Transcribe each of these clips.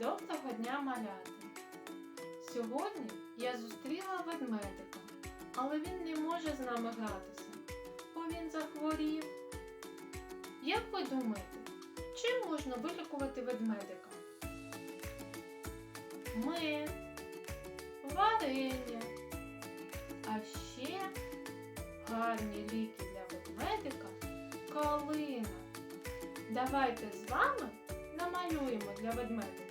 Доброго дня, малята! Сьогодні я зустріла ведмедика, але він не може з нами гратися, бо він захворів. Як ви думаєте, чим можна вилікувати ведмедика? Мед, варення, а ще гарні ліки для ведмедика калина. Давайте з вами намалюємо для ведмедика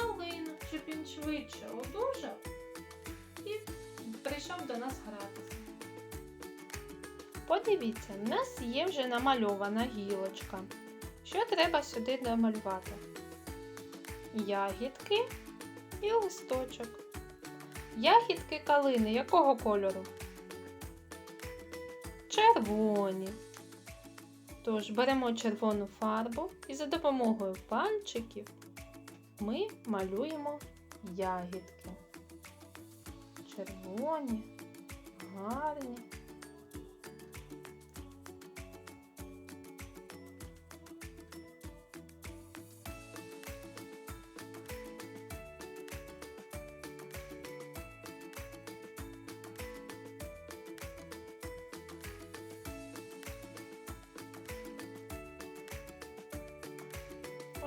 калину, щоб він швидше одужав і прийшов до нас гратися. Подивіться, в нас є вже намальована гілочка. Що треба сюди намалювати? Ягідки і листочок. Ягідки калини якого кольору? Червоні. Тож беремо червону фарбу і за допомогою пальчиків ми малюємо ягідки. Червоні, гарні.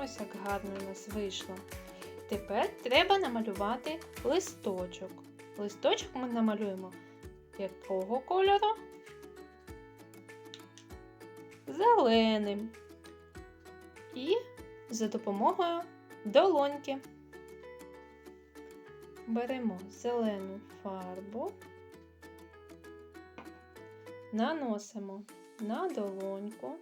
Ось як гарно у нас вийшло. Тепер треба намалювати листочок. Листочок ми намалюємо якого кольору? Зеленим. І за допомогою долоньки. Беремо зелену фарбу, наносимо на долоньку.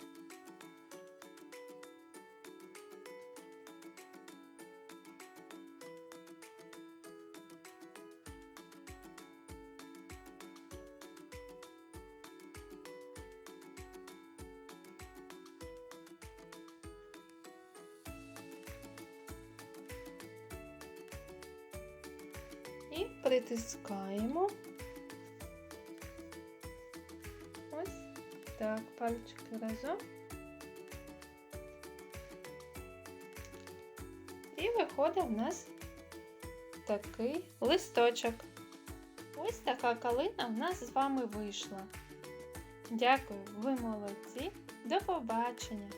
Притискаємо. Ось так, пальчики разом. І виходить в нас такий листочок. Ось така калина в нас з вами вийшла. Дякую, ви молодці. До побачення!